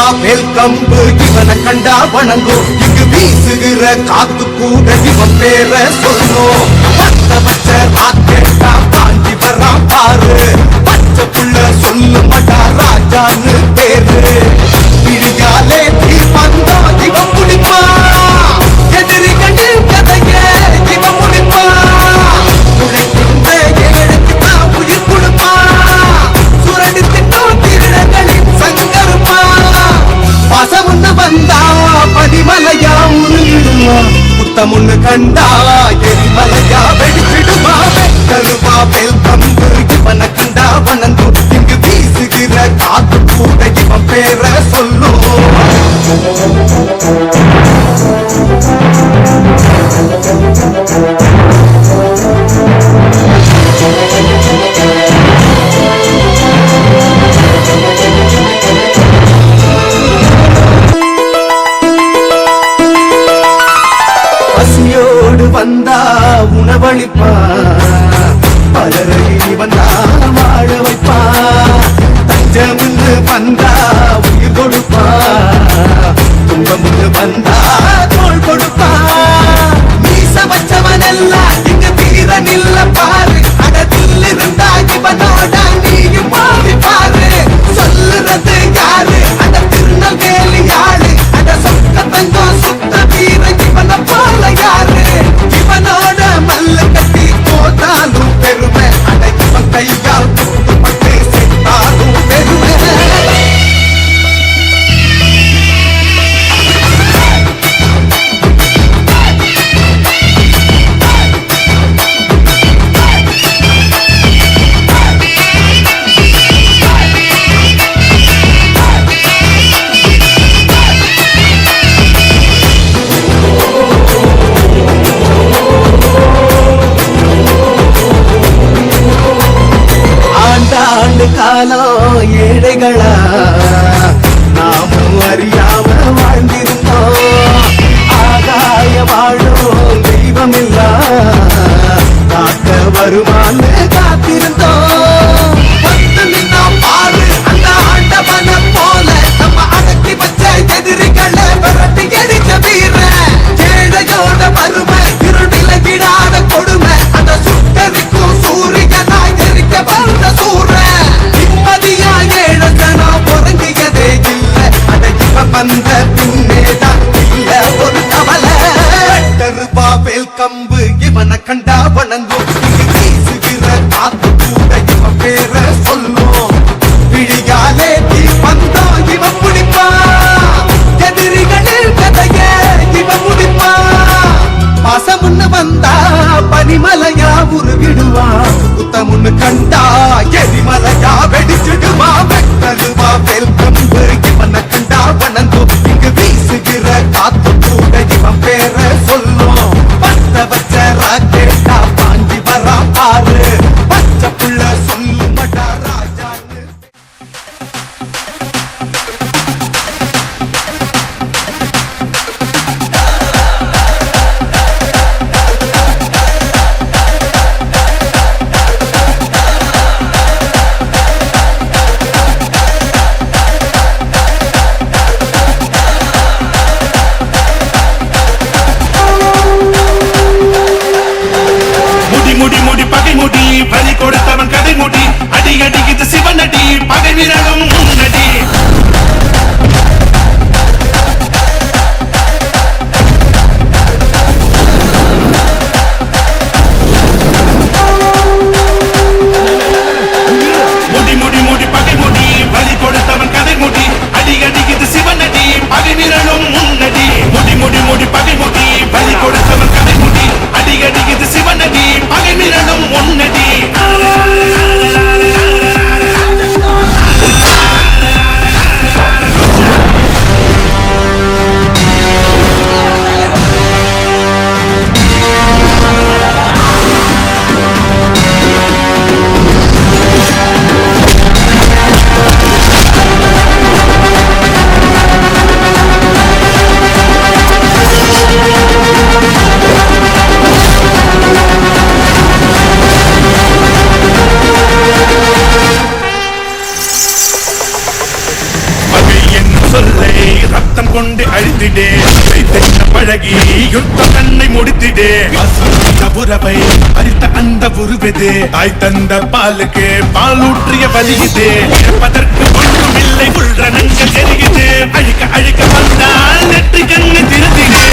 அம்மா மேல் கம்பு இவனை கண்டா வணங்கும் இங்கு வீசுகிற காத்து கூட இவன் பேர சொல்லும் பத்த பச்ச வாக்கெட்டா தாண்டி வரான் பாரு. பச்சை புள்ள சொல்ல மாட்டா ராஜான்னு பேரு. விழியாலே கண்டா பதிமலையா உருளிடுமா புத்தமுன்னு கண்டா எரிமலையா வெடிச்சிடுமா? வெட்டருமா வெல்கம் இவனை கண்டா வனந்து இங்கு வீசுகிற காத்து கூட இவன் பேர na கொண்டு அழிந்திடே. பழகி யுத்த தன்னை முடித்திடே. உறவை அரித்த அந்த உருவெது. தாய் தந்த பாலுக்கு பாலூற்றிய வலியுது இழப்பதற்கு ஒன்றுமில்லை உள்ள நன்கு தெரியுது. அழிக்க அழிக்க வந்தால் நெற்றி கண்ணு திருத்திடு.